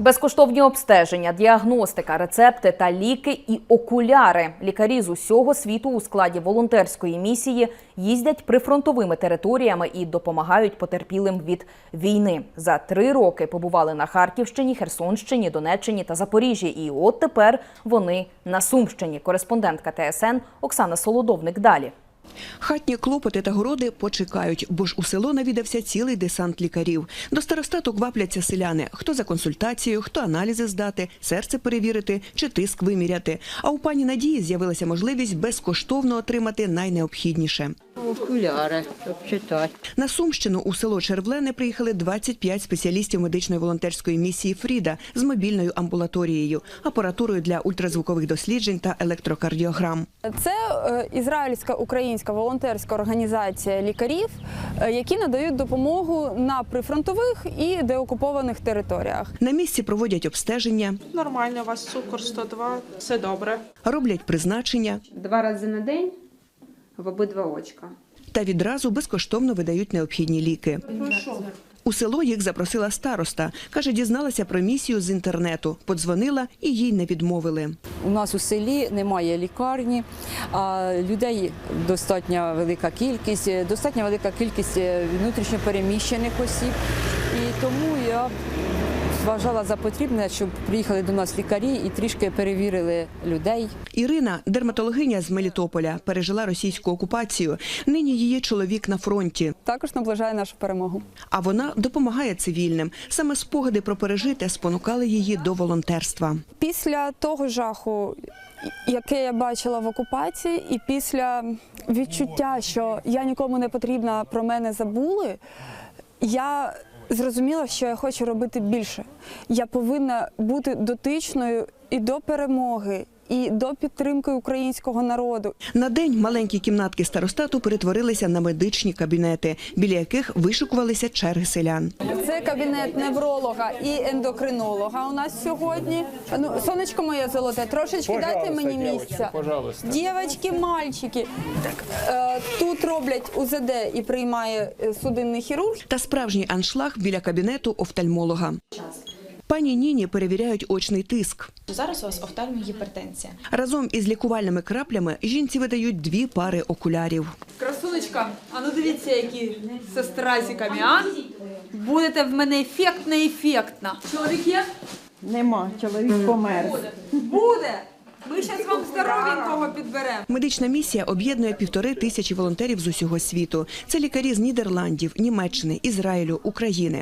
Безкоштовні обстеження, діагностика, рецепти та ліки і окуляри. Лікарі з усього світу у складі волонтерської місії їздять прифронтовими територіями і допомагають потерпілим від війни. За три роки побували на Харківщині, Херсонщині, Донеччині та Запоріжжі. І от тепер вони на Сумщині. Кореспондентка ТСН Оксана Солодовник далі. Хатні клопоти та городи почекають, бо ж у село навідався цілий десант лікарів. До старостату квапляться селяни. Хто за консультацією, хто аналізи здати, серце перевірити чи тиск виміряти. А у пані Надії з'явилася можливість безкоштовно отримати найнеобхідніше. Окуляри, щоб читати. На Сумщину у село Червлене приїхали 25 спеціалістів медичної волонтерської місії Фріда з мобільною амбулаторією, апаратурою для ультразвукових досліджень та електрокардіограм. Це е, ізраїльська українська волонтерська організація лікарів, е, які надають допомогу на прифронтових і деокупованих територіях. На місці проводять обстеження, Нормально, у вас цукор 102, все добре. роблять призначення два рази на день в обидва очка. та відразу безкоштовно видають необхідні ліки. У село їх запросила староста. Каже, дізналася про місію з інтернету, подзвонила і їй не відмовили. У нас у селі немає лікарні, а людей достатньо велика кількість, достатньо велика кількість е, внутрішньо переміщених осіб. І тому я вважала за потрібне, щоб приїхали до нас лікарі і трішки перевірили людей. Ірина, дерматологиня з Мелітополя, пережила російську окупацію. Нині її чоловік на фронті. Також наближає нашу перемогу. А вона допомагає цивільним. Саме спогади про пережите спонукали її до волонтерства. Після того жаху, яке я бачила в окупації, і після відчуття, що я нікому не потрібна, про мене забули, я зрозуміла, що я хочу робити більше. Я повинна бути дотичною і до перемоги, і до підтримки українського народу. На день маленькі кімнатки старостату перетворилися на медичні кабінети, біля яких вишикувалися черги селян. Це кабінет невролога і ендокринолога у нас сьогодні. Ну, сонечко моє золоте, трошечки дайте мені місця. Дівчатки, мальчики. Е, Тут роблять УЗД і приймає е, судинний хірург. Та справжній аншлаг біля кабінету офтальмолога. Пані Ніні перевіряють очний тиск. Зараз у вас офтальмогіпертензія. Разом із лікувальними краплями жінці видають дві пари окулярів. Красунечка, а ну дивіться, які стразиками, а? Будете в мене ефектна ефектна. Чоловік є? Нема, чоловік помер. Буде. Ми зараз вам здоровенького підберемо. Медична місія об'єднує півтори тисячі волонтерів з усього світу. Це лікарі з Нідерландів, Німеччини, Ізраїлю, України.